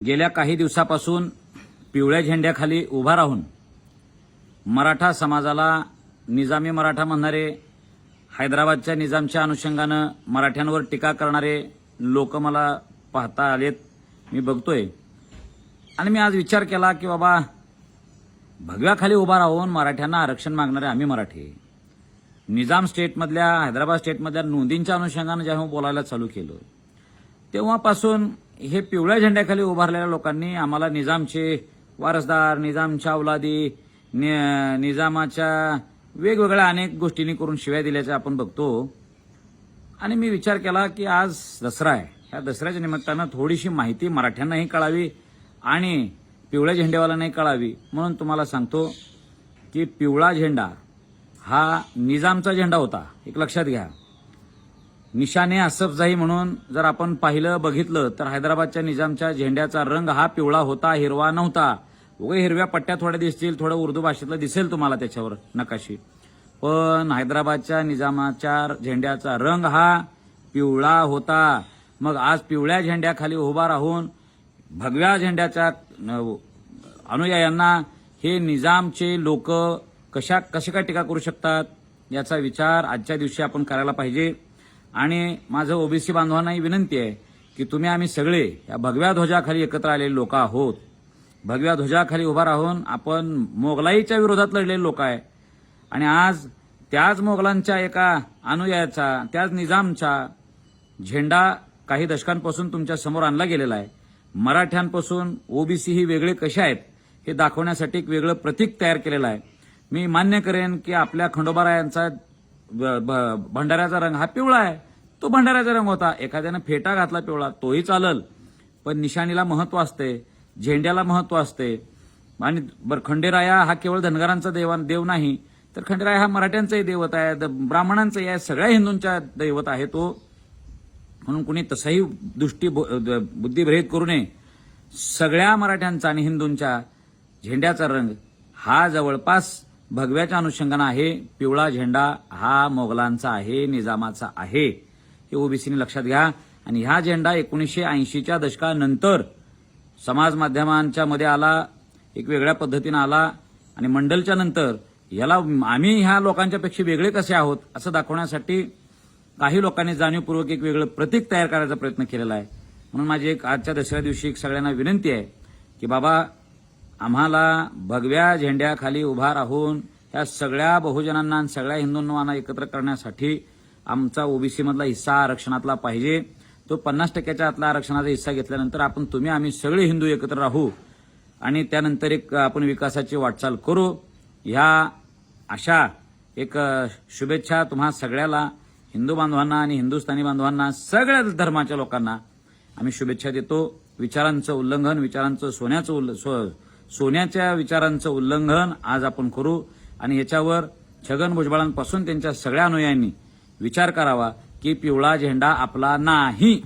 गेल्या काही दिवसापासून पिवळ्या झेंड्याखाली उभा राहून मराठा समाजाला निजामी मराठा म्हणणारे हैदराबादच्या निजामच्या अनुषंगानं मराठ्यांवर टीका करणारे लोक मला पाहता आलेत मी बघतोय. आणि मी आज विचार केला की बाबा भगव्याखाली उभा राहून मराठ्यांना आरक्षण मागणारे आम्ही मराठी. निजाम स्टेटमधल्या हैदराबाद स्टेटमधल्या नोंदींच्या अनुषंगानं जेव्हा बोलायला चालू केलं तेव्हापासून हे पिवळ्या झेंड्याखाली उभारलेल्या लोकांनी आम्हाला निजामचे वारसदार निजामच्या अवलादी नि- निजामाच्या वेगवेगळ्या अनेक गोष्टींनी करून शिव्या दिल्याच्या आपण बघतो. आणि मी विचार केला की आज दसरा आहे. या दसऱ्याच्या निमित्तानं थोडीशी माहिती मराठ्यांनाही कळावी आणि पिवळ्या झेंडेवाल्यांनाही कळावी म्हणून तुम्हाला सांगतो की पिवळा झेंडा हा निजामचा झेंडा होता. एक लक्षात घ्या. निशाने असफजाही म्हणून जर आपण पाहिलं बघितलं तर हैदराबादच्या निजामच्या झेंड्याचा रंग हा पिवळा होता हिरवा नव्हता. उगे हिरव्या पट्ट्या थोड्या दिसतील थोडं उर्दू भाषेतलं दिसेल तुम्हाला त्याच्यावर नकाशी. पण हैदराबादच्या निजामाच्या झेंड्याचा रंग हा पिवळा होता. मग आज पिवळ्या झेंड्याखाली उभा राहून भगव्या झेंड्याच्या अनुयायांना हे निजामचे लोक कशा कसे काय टीका करू शकतात याचा विचार आजच्या दिवशी आपण करायला पाहिजे. आणि माझं ओबीसी बांधवांनाही विनंती आहे की तुम्ही आम्ही सगळे या भगव्या ध्वजाखाली एकत्र आलेले लोक आहोत. भगव्या ध्वजाखाली उभा राहून आपण मोगलाईच्या विरोधात लढलेले लोक आहे. आणि आज त्याच मोगलांच्या एका अनुयायाचा त्याच निजामचा झेंडा काही दशकांपासून तुमच्यासमोर आणला गेलेला आहे. मराठ्यांपासून ओबीसी ही वेगळे कसे आहेत हे दाखवण्यासाठी एक वेगळं प्रतीक तयार केलेलं आहे. मी मान्य करेन की आपल्या खंडोबारायांचा भंडाऱ्याचा रंग हा पिवळा आहे. तो भंडाऱ्याचा रंग होता. एखाद्यानं फेटा घातला पिवळा तोही चालल. पण निशाणीला महत्त्व असते. झेंड्याला महत्त्व असते. आणि बरं खंडेराया हा केवळ धनगरांचा देवा देव नाही तर खंडेराया हा मराठ्यांचाही दैवत आहे द- ब्राह्मणांचाही आहे सगळ्या हिंदूंचा दैवत आहे तो. म्हणून कुणी तसाही दृष्टी ब- बुद्धिभेद करू नये. सगळ्या मराठ्यांचा आणि हिंदूंच्या झेंड्याचा रंग हा जवळपास भगव्याच्या अनुषंगानं आहे पिवळा झेंडा हा मोगलांचा आहे निजामाचा आहे हे ओबीसीने लक्षात घ्या. आणि हा झेंडा एकोणीसशे ऐंशीच्या दशकानंतर समाज माध्यमांच्या मध्ये आला एक वेगळ्या पद्धतीनं आला आणि मंडलच्या नंतर याला आम्ही ह्या लोकांच्या पेक्षा वेगळे कसे आहोत असं दाखवण्यासाठी काही लोकांनी जाणीवपूर्वक एक वेगळं प्रतीक तयार करायचा प्रयत्न केलेला आहे. म्हणून माझी एक आजच्या दसऱ्या दिवशी एक सगळ्यांना विनंती आहे की बाबा आम्हाला भगव्या झेंड्याखाली उभा राहून या सगळ्या बहुजनांना आणि सगळ्या हिंदूंना एकत्र करण्यासाठी आमचा ओबीसीमधला हिस्सा आरक्षणातला पाहिजे. तो पन्नास टक्क्याच्या आतला आरक्षणाचा हिस्सा घेतल्यानंतर आपण तुम्ही आम्ही सगळे हिंदू एकत्र राहू आणि त्यानंतर एक आपण विकासाची वाटचाल करू. ह्या अशा एक शुभेच्छा तुम्हा सगळ्याला हिंदू बांधवांना आणि हिंदुस्थानी बांधवांना सगळ्या धर्माच्या लोकांना आम्ही शुभेच्छा देतो. विचारांचं उल्लंघन विचारांचं सोन्याचं उल्ल- सो- सोन्याच्या विचारांचं उल्लंघन आज आपण करू आणि याच्यावर छगन भुजबळांपासून त्यांच्या सगळ्या अनुयायांनी विचार करावा की पिवळा झेंडा आपला नाही.